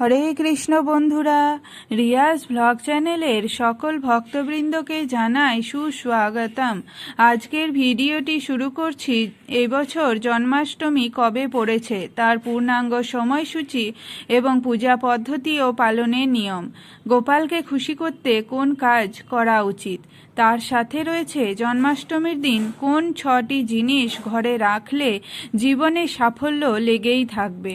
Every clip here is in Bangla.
হরে কৃষ্ণ বন্ধুরা, রিয়াজ ব্লগ চ্যানেলের সকল ভক্তবৃন্দকে জানাই সুস্বাগতম। আজকের ভিডিওটি শুরু করছি এবছর জন্মাষ্টমী কবে পড়েছে, তার পূর্ণাঙ্গ সময়সূচি এবং পূজা পদ্ধতি ও পালনের নিয়ম। গোপালকে খুশি করতে কোন কাজ করা উচিত? তার সাথে রয়েছে জন্মাষ্টমীর দিন কোন ছটি জিনিস ঘরে রাখলে জীবনে সাফল্য লেগেই থাকবে?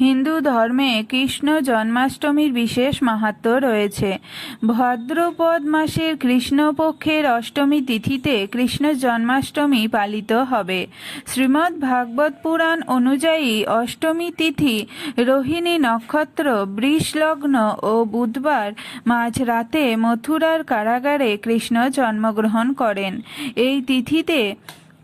হিন্দু ধর্মে কৃষ্ণ জন্মাষ্টমীর বিশেষ মাহাত্ম রয়েছে। ভদ্রপদ মাসের কৃষ্ণপক্ষের অষ্টমী তিথিতে কৃষ্ণ জন্মাষ্টমী পালিত হবে। শ্রীমদ্ ভাগবত পুরাণ অনুযায়ী অষ্টমী তিথি, রোহিণী নক্ষত্র, বৃষলগ্ন ও বুধবার মাঝ রাতে মথুরার কারাগারে কৃষ্ণ জন্মগ্রহণ করেন। এই তিথিতে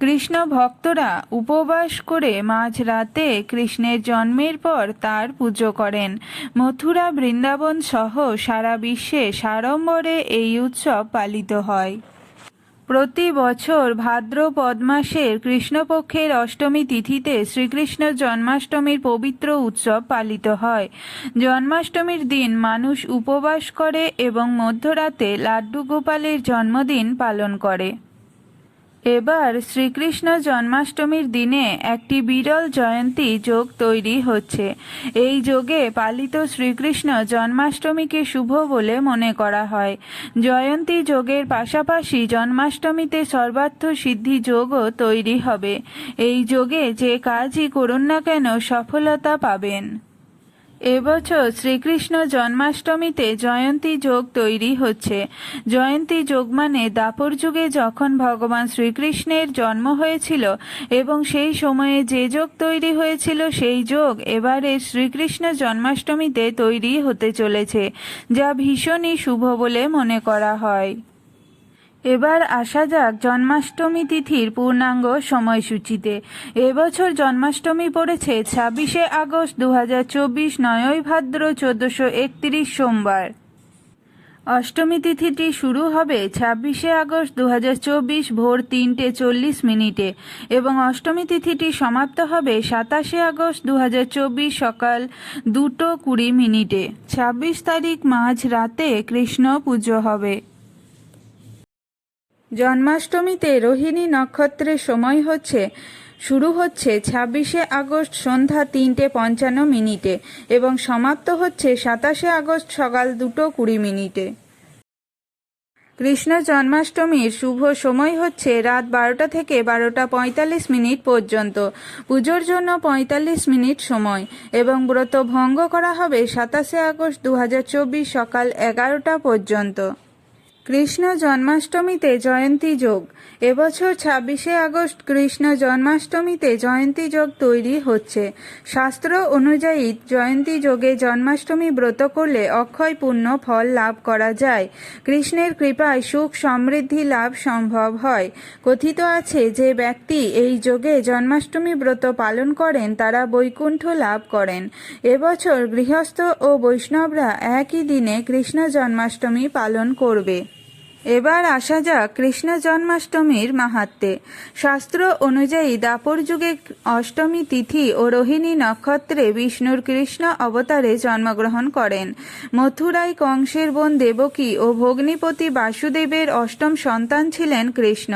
কৃষ্ণ ভক্তরা উপবাস করে মাঝরাতে কৃষ্ণের জন্মের পর তার পুজো করেন। মথুরা বৃন্দাবন সহ সারা বিশ্বে সাড়ম্বরে এই উৎসব পালিত হয়। প্রতি বছর ভাদ্রপদ মাসের কৃষ্ণপক্ষের অষ্টমী তিথিতে শ্রীকৃষ্ণ জন্মাষ্টমীর পবিত্র উৎসব পালিত হয়। জন্মাষ্টমীর দিন মানুষ উপবাস করে এবং মধ্যরাতে লাড্ডু গোপালের জন্মদিন পালন করে। এবার শ্রীকৃষ্ণ জন্মাষ্টমীর দিনে একটি বিরল জয়ন্তী যোগ তৈরি হচ্ছে। এই যোগে পালিত শ্রীকৃষ্ণ জন্মাষ্টমীকে শুভ বলে মনে করা হয়। জয়ন্তী যোগের পাশাপাশি জন্মাষ্টমীতে সর্বার্থ সিদ্ধি যোগও তৈরি হবে। এই যোগে যে কাজই করুন না কেন সফলতা পাবেন। এবছর শ্রীকৃষ্ণ জন্মাষ্টমীতে জয়ন্তী যোগ তৈরি হচ্ছে। জয়ন্তী যোগ মানে দাপর যুগে যখন ভগবান শ্রীকৃষ্ণের জন্ম হয়েছিল এবং সেই সময়ে যে যোগ তৈরি হয়েছিল সেই যোগ এবারে শ্রীকৃষ্ণ জন্মাষ্টমীতে তৈরি হতে চলেছে, যা ভীষণই শুভ বলে মনে করা হয়। এবার আসা যাক জন্মাষ্টমী তিথির পূর্ণাঙ্গ সময়সূচিতে। এবছর জন্মাষ্টমী পড়েছে ছাব্বিশে আগস্ট দু হাজার চব্বিশ নয়ই ভাদ্র চোদ্দশো একত্রিশ সোমবার। অষ্টমী তিথিটি শুরু হবে ছাব্বিশে আগস্ট দু হাজার চব্বিশ ভোর তিনটে চল্লিশ মিনিটে এবং অষ্টমী তিথিটি সমাপ্ত হবে সাতাশে আগস্ট দু হাজার চব্বিশ সকাল দুটো কুড়ি মিনিটে। ছাব্বিশ তারিখ মাঝ রাতে কৃষ্ণ পুজো হবে। জন্মাষ্টমীতে রোহিণী নক্ষত্রের সময় হচ্ছে, শুরু হচ্ছে ছাব্বিশে আগস্ট সন্ধ্যা তিনটে পঞ্চান্ন মিনিটে এবং সমাপ্ত হচ্ছে সাতাশে আগস্ট সকাল দুটো কুড়ি মিনিটে। কৃষ্ণ জন্মাষ্টমীর শুভ সময় হচ্ছে রাত বারোটা থেকে বারোটা পঁয়তাল্লিশ মিনিট পর্যন্ত। পুজোর জন্য পঁয়তাল্লিশ মিনিট সময় এবং ব্রত ভঙ্গ করা হবে সাতাশে আগস্ট দু হাজার চব্বিশ সকাল এগারোটা পর্যন্ত। কৃষ্ণ জন্মাষ্টমীতে জয়ন্তী যোগ। এবছর ছাব্বিশে আগস্ট কৃষ্ণ জন্মাষ্টমীতে জয়ন্তী যোগ তৈরি হচ্ছে। শাস্ত্র অনুযায়ী জয়ন্তী যোগে জন্মাষ্টমী ব্রত করলে অক্ষয় পূর্ণ ফল লাভ করা যায়। কৃষ্ণের কৃপায় সুখ সমৃদ্ধি লাভ সম্ভব হয়। কথিত আছে যে ব্যক্তি এই যোগে জন্মাষ্টমী ব্রত পালন করেন, তারা বৈকুণ্ঠ লাভ করেন। এবছর গৃহস্থ ও বৈষ্ণবরা একই দিনে কৃষ্ণ জন্মাষ্টমী পালন করবে। এবার আসা যাক কৃষ্ণ জন্মাষ্টমীর মাহাত্মে। শাস্ত্র অনুযায়ী দাপর যুগে অষ্টমী তিথি ও রোহিণী নক্ষত্রে বিষ্ণুর কৃষ্ণ অবতারে জন্মগ্রহণ করেন। মথুরাই কংসের বোন দেবকী ও ভগ্নিপতি বাসুদেবের অষ্টম সন্তান ছিলেন কৃষ্ণ।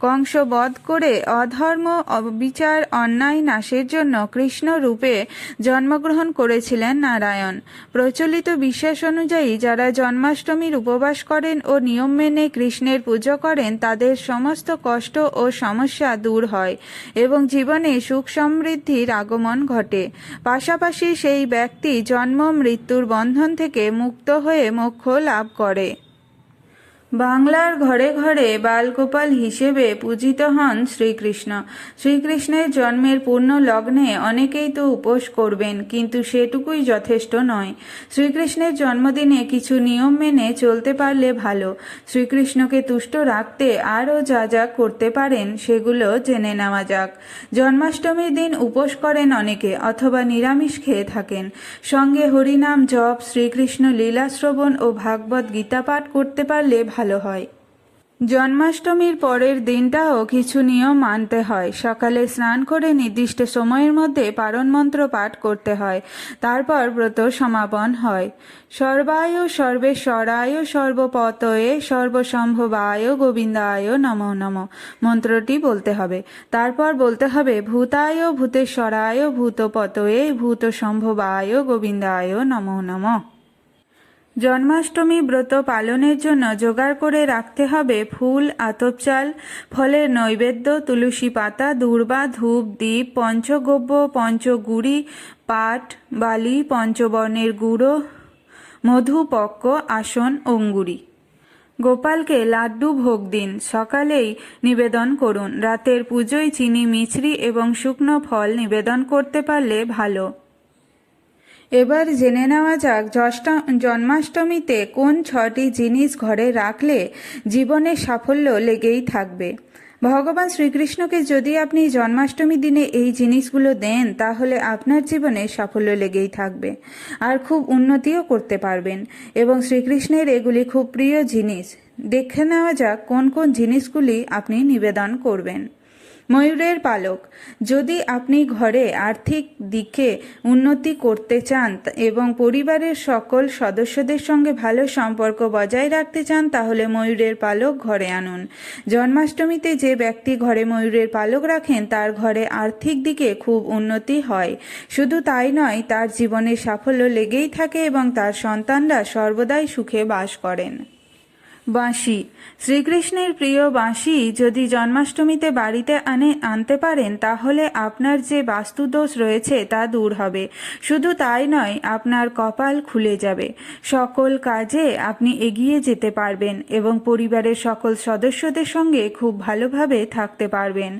কংস বধ করে অধর্ম, অবিচার, অন্যায়, নাশের জন্য কৃষ্ণ রূপে জন্মগ্রহণ করেছিলেন নারায়ণ। প্রচলিত বিশ্বাস অনুযায়ী যারা জন্মাষ্টমীর উপবাস করেন ও নিয়ম মেনে কৃষ্ণের পুজো করেন, তাদের সমস্ত কষ্ট ও সমস্যা দূর হয় এবং জীবনে সুখ সমৃদ্ধির আগমন ঘটে। পাশাপাশি সেই ব্যক্তি জন্ম, মৃত্যুর বন্ধন থেকে মুক্ত হয়ে মোক্ষ লাভ করে। বাংলার ঘরে ঘরে বালগোপাল হিসেবে পূজিত হন শ্রীকৃষ্ণ। শ্রীকৃষ্ণের জন্মের পূর্ণ লগ্নে অনেকেই তো উপোস করবেন, কিন্তু সেটুকুই যথেষ্ট নয়। শ্রীকৃষ্ণের জন্মদিনে কিছু নিয়ম মেনে চলতে পারলে ভালো। শ্রীকৃষ্ণকে তুষ্ট রাখতে আরও যা যা করতে পারেন সেগুলো জেনে নেওয়া যাক। জন্মাষ্টমীর দিন উপোস করেন অনেকে অথবা নিরামিষ খেয়ে থাকেন। সঙ্গে হরিনাম জপ, শ্রীকৃষ্ণ লীলা শ্রবণ ও ভাগবত গীতা পাঠ করতে পারলে ভালো। হয়। জন্মাষ্টমীর পরের দিনটাও কিছু নিয়ম মানতে হয়। সকালে স্নান করে নির্দিষ্ট সময়ের মধ্যে পারণ মন্ত্র পাঠ করতে হয়। তারপর ব্রত সমাপন হয়। সর্বায়ু সর্বায় সর্বেশ্বরায় সর্বপতয়ে সর্বসম্ভবায় গোবিন্দায় নম নম মন্ত্রটি বলতে হবে। তারপর বলতে হবে, ভূতায় ভূতেশ্বরায় ভূতপতয়ে ভূত সম্ভবায় গোবিন্দায় নম নম। জন্মাষ্টমী ব্রত পালনের জন্য জোগাড় করে রাখতে হবে ফুল, আতপ চাল, ফলের নৈবেদ্য, তুলসী পাতা, দূর্বা, ধূপ দ্বীপ পঞ্চগব্য, পঞ্চগুড়ি, পাট, বালি, পঞ্চবর্ণের গুঁড়ো, মধুপক্ক, আসন, অঙ্গুরি। গোপালকে লাড্ডু ভোগ দিন। সকালেই নিবেদন করুন। রাতের পুজোয় চিনি, মিছরি এবং শুকনো ফল নিবেদন করতে পারলে ভালো। এবার জেনে নেওয়া যাক জন্মাষ্টমীতে কোন ছটি জিনিস ঘরে রাখলে জীবনে সাফল্য লেগেই থাকবে? ভগবান শ্রীকৃষ্ণকে যদি আপনি জন্মাষ্টমী দিনে এই জিনিসগুলো দেন, তাহলে আপনার জীবনে সাফল্য লেগেই থাকবে আর খুব উন্নতিও করতে পারবেন এবং শ্রীকৃষ্ণের এগুলি খুব প্রিয় জিনিস। দেখে নেওয়া যাক কোন কোন জিনিসগুলি আপনি নিবেদন করবেন। ময়ূরের পালক, যদি আপনি ঘরে আর্থিক দিকে উন্নতি করতে চান এবং পরিবারের সকল সদস্যদের সঙ্গে ভালো সম্পর্ক বজায় রাখতে চান, তাহলে ময়ূরের পালক ঘরে আনুন। জন্মাষ্টমীতে যে ব্যক্তি ঘরে ময়ূরের পালক রাখেন, তার ঘরে আর্থিক দিকে খুব উন্নতি হয়। শুধু তাই নয়, তার জীবনে সাফল্য লেগেই থাকে এবং তার সন্তানরা সর্বদাই সুখে বাস করেন। বাঁশি। শ্রীকৃষ্ণের প্রিয় বাঁশি যদি জন্মাষ্টমীতে বাড়িতে আনে, আনতে পারেন, তাহলে আপনার যে বাস্তুদোষ রয়েছে তা দূর হবে। শুধু তাই নয়, আপনার কপাল খুলে যাবে। সকল কাজে আপনি এগিয়ে যেতে পারবেন এবং পরিবারের সকল সদস্যদের সঙ্গে খুব ভালোভাবে থাকতে পারবেন।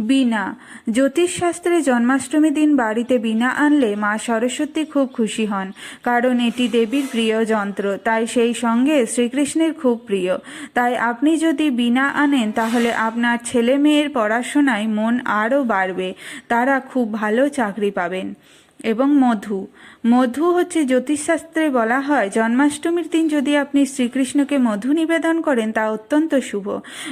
বিনা জ্যোতিষশাস্ত্রে জন্মাষ্টমী দিন বাড়িতে বিনা আনলে মা সরস্বতী খুব খুশি হন, কারণ এটি দেবীর প্রিয় যন্ত্র। তাই সেই সঙ্গে শ্রীকৃষ্ণের খুব প্রিয়। তাই আপনি যদি বিনা আনেন, তাহলে আপনার ছেলে মেয়ের পড়াশোনায় মন আরও বাড়বে, তারা খুব ভালো চাকরি পাবেন। এবং মধু। মধু হচ্ছে জ্যোতিষশাস্ত্রে বলা হয়, জন্মাষ্টমীর দিন যদি আপনি শ্রীকৃষ্ণকে মধু নিবেদন করেন, তা অত্যন্ত শুভ।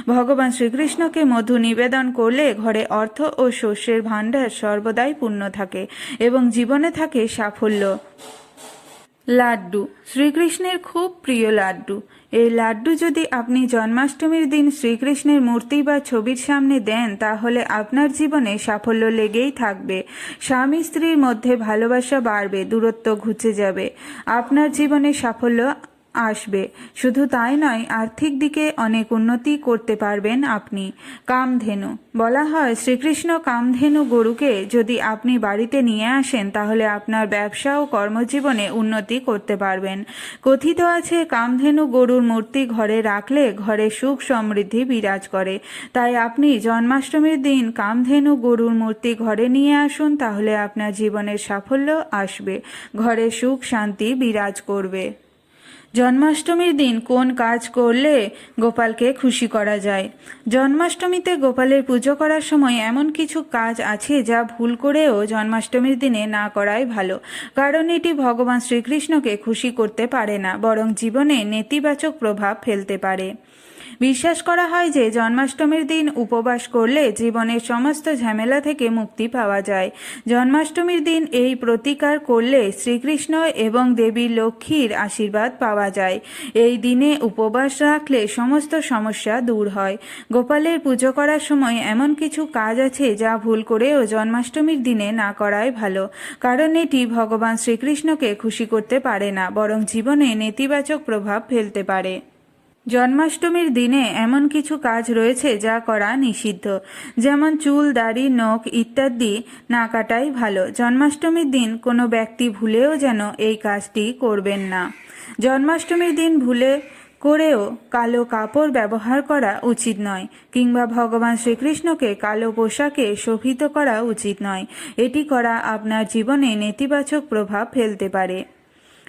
ভগবান শ্রীকৃষ্ণকে মধু নিবেদন করলে ঘরে অর্থ ও শস্যের ভাণ্ডার সর্বদাই পূর্ণ থাকে এবং জীবনে থাকে সাফল্য। লাড্ডু। শ্রীকৃষ্ণের খুব প্রিয় লাড্ডু। এই লাড্ডু যদি আপনি জন্মাষ্টমীর দিন শ্রীকৃষ্ণের মূর্তি বা ছবির সামনে দেন, তাহলে আপনার জীবনে সাফল্য লেগেই থাকবে। স্বামী স্ত্রীর মধ্যে ভালোবাসা বাড়বে, দূরত্ব ঘুচে যাবে। আপনার জীবনে সাফল্য আসবে। শুধু তাই নয়, আর্থিক দিকে অনেক উন্নতি করতে পারবেন আপনি। কামধেনু। বলা হয়, শ্রীকৃষ্ণ কামধেনু গরুকে যদি আপনি বাড়িতে নিয়ে আসেন, তাহলে আপনার ব্যবসা ও কর্মজীবনে উন্নতি করতে পারবেন। কথিত আছে, কামধেনু গরুর মূর্তি ঘরে রাখলে ঘরে সুখ সমৃদ্ধি বিরাজ করে। তাই আপনি জন্মাষ্টমীর দিন কামধেনু গরুর মূর্তি ঘরে নিয়ে আসুন, তাহলে আপনার জীবনের সাফল্য আসবে। ঘরে সুখ শান্তি বিরাজ করবে। জন্মাষ্টমীর দিন কোন কাজ করলে গোপালকে খুশি করা যায়? জন্মাষ্টমীতে গোপালের পুজো করার সময় এমন কিছু কাজ আছে যা ভুল করেও জন্মাষ্টমীর দিনে না করাই ভালো। কারণ এটি ভগবান শ্রীকৃষ্ণকে খুশি করতে পারে না, বরং জীবনে নেতিবাচক প্রভাব ফেলতে পারে। বিশ্বাস করা হয় যে জন্মাষ্টমীর দিন উপবাস করলে জীবনের সমস্ত ঝামেলা থেকে মুক্তি পাওয়া যায়। জন্মাষ্টমীর দিন এই প্রতিকার করলে শ্রীকৃষ্ণ এবং দেবী লক্ষ্মীর আশীর্বাদ পাওয়া যায়। এই দিনে উপবাস রাখলে সমস্ত সমস্যা দূর হয়। গোপালের পুজো করার সময় এমন কিছু কাজ আছে যা ভুল করেও জন্মাষ্টমীর দিনে না করাই ভালো। কারণ এটি ভগবান শ্রীকৃষ্ণকে খুশি করতে পারে না, বরং জীবনে নেতিবাচক প্রভাব ফেলতে পারে। জন্মাষ্টমীর দিনে এমন কিছু কাজ রয়েছে যা করা নিষিদ্ধ। যেমন চুল, দাড়ি, নখ ইত্যাদি না কাটাই ভালো। জন্মাষ্টমীর দিন কোনো ব্যক্তি ভুলেও যেন এই কাজটি করবেন না। জন্মাষ্টমীর দিন ভুলে করেও কালো কাপড় ব্যবহার করা উচিত নয়, কিংবা ভগবান শ্রীকৃষ্ণকে কালো পোশাকে শোভিত করা উচিত নয়। এটি করা আপনার জীবনে নেতিবাচক প্রভাব ফেলতে পারে।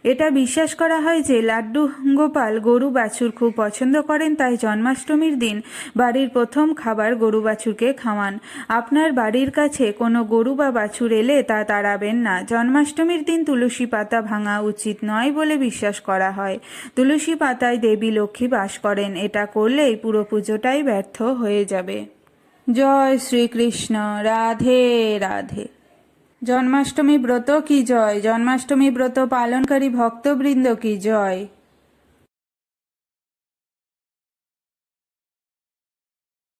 এটা বিশ্বাস করা হয় যে লাড্ডু গোপাল গরু বাছুর খুব পছন্দ করেন, তাই জন্মাষ্টমীর দিন বাড়ির প্রথম খাবার গরু বাছুরকে খাওয়ান। আপনার বাড়ির কাছে কোনো গরু বা বাছুর এলে তা তাড়াবেন না। জন্মাষ্টমীর দিন তুলসী পাতা ভাঙা উচিত নয় বলে বিশ্বাস করা হয়। তুলসী পাতায় দেবী লক্ষ্মী বাস করেন, এটা করলেই পুরো পুজোটাই ব্যর্থ হয়ে যাবে। জয় শ্রীকৃষ্ণ, রাধে রাধে। জন্মাষ্টমী ব্রত কি জয়? জন্মাষ্টমী ব্রত পালনকারী ভক্তবৃন্দ কি জয়?